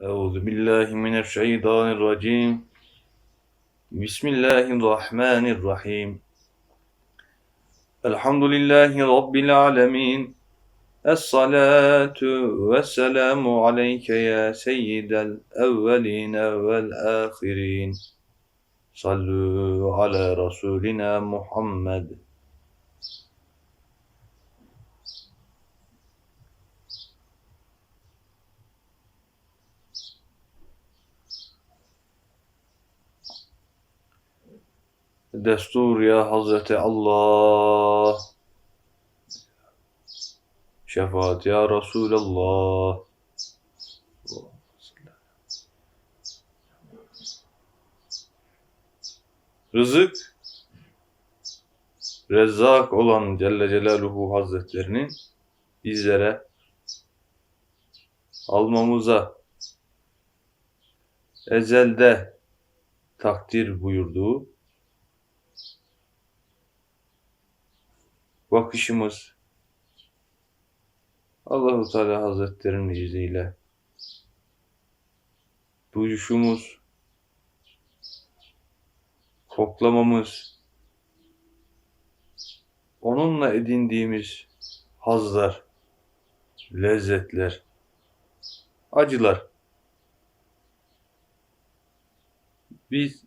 Euzu billahi mineşşeytanirracim. Bismillahirrahmanirrahim. Elhamdülillahi rabbil alamin. Es-salatu ve selamu aleyke ya seyyidel evvelin vel ahirin. Sallu ala Rasulina Muhammed. Destur ya Hazreti Allah. Şefaat ya Resulallah. Rızık Rezzak olan Celle Celaluhu Hazretlerinin bizlere almamıza ezelde takdir buyurduğu bakışımız Allahu Teala Hazretlerinin izniyle duyuşumuz koklamamız onunla edindiğimiz hazlar lezzetler acılar. Biz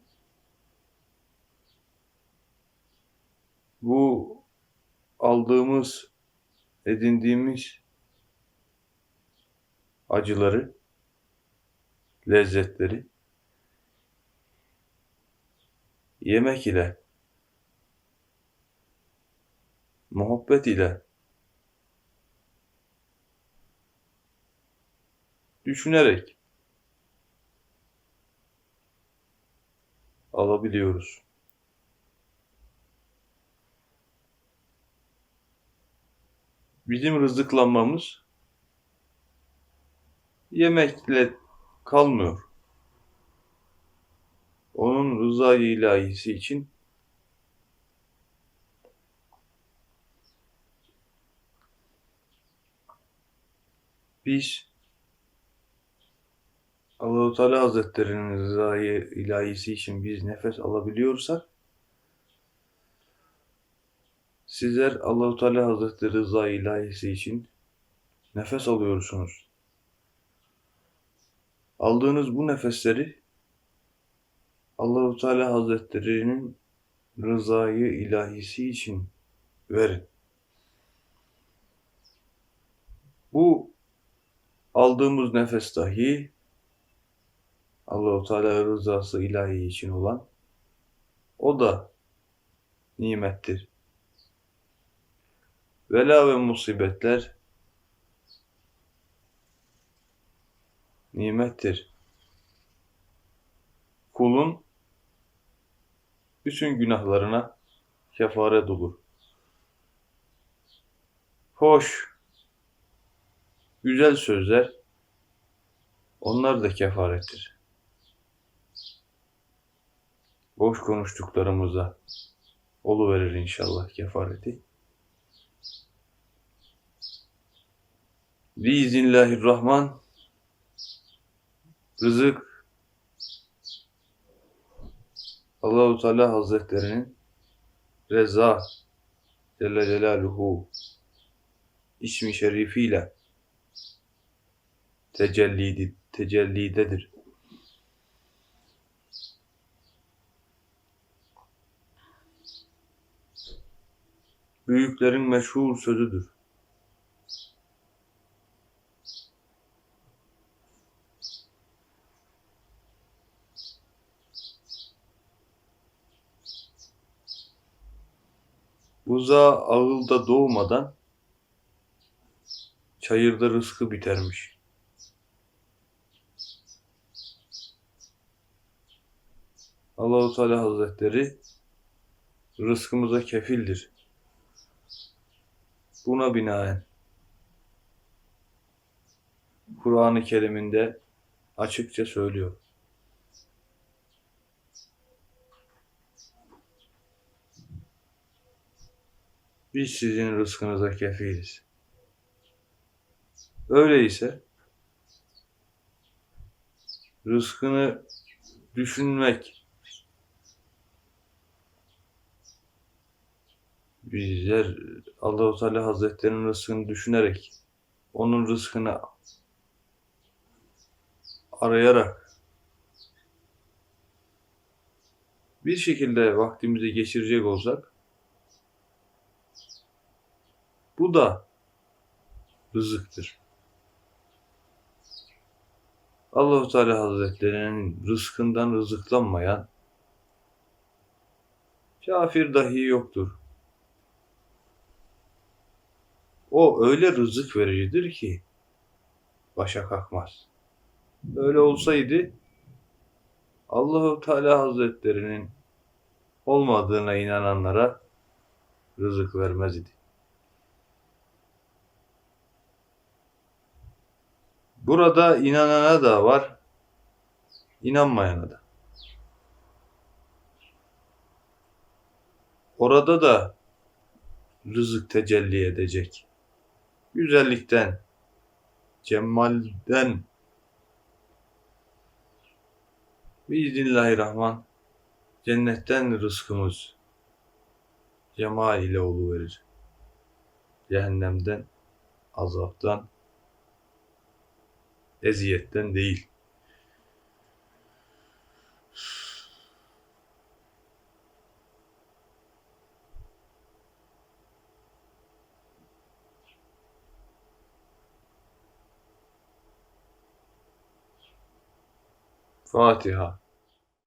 bu aldığımız, edindiğimiz acıları, lezzetleri yemek ile, muhabbet ile düşünerek alabiliyoruz. Bizim rızıklanmamız yemekle kalmıyor. Onun rızayı ilahisi için biz Allahu Teala Hazretleri'nin rızayı ilahisi için biz nefes alabiliyorsak Sizler Allahu Teala Hazretleri rıza ilahisi için nefes alıyorsunuz. Aldığınız bu nefesleri Allahu Teala Hazretleri'nin rızayı ilahisi için verin. Bu aldığımız nefes dahi Allahu Teala rızası ilahi için olan o da nimettir. Vela ve musibetler nimettir. Kulun bütün günahlarına kefaret olur. Hoş, güzel sözler onlar da kefarettir. Boş konuştuklarımıza oluverir inşallah kefareti. Biiznillahirrahman rızık Allahu Teala Hazretlerinin reza Celle Celaluhu ismi şerifiyle tecellidi, tecellidedir. Büyüklerin meşhur sözüdür. Buza ağılda doğmadan çayırda rızkı bitermiş. Allahu Teala Hazretleri rızkımıza kefildir. Buna binaen Kur'an-ı Kerim'inde açıkça söylüyor. Biz sizin rızkınıza kefiliz. Öyleyse rızkını düşünmek. Bizler Allahu Teala Hazretlerinin rızkını düşünerek onun rızkını arayarak bir şekilde vaktimizi geçirecek olsak bu da rızıktır. Allahu Teala Hazretlerinin rızkından rızıklanmayan kafir dahi yoktur. O öyle rızık vericidir ki başa kalkmaz. Öyle olsaydı Allahu Teala Hazretlerinin olmadığına inananlara rızık vermez idi. Burada inanana da var, inanmayana da. Orada da rızık tecelli edecek. Güzellikten, cemalden, Biiznillahirrahman cennetten rızkımız cemal ile verir. Cehennemden, azaptan, eziyetten değil. Fatiha.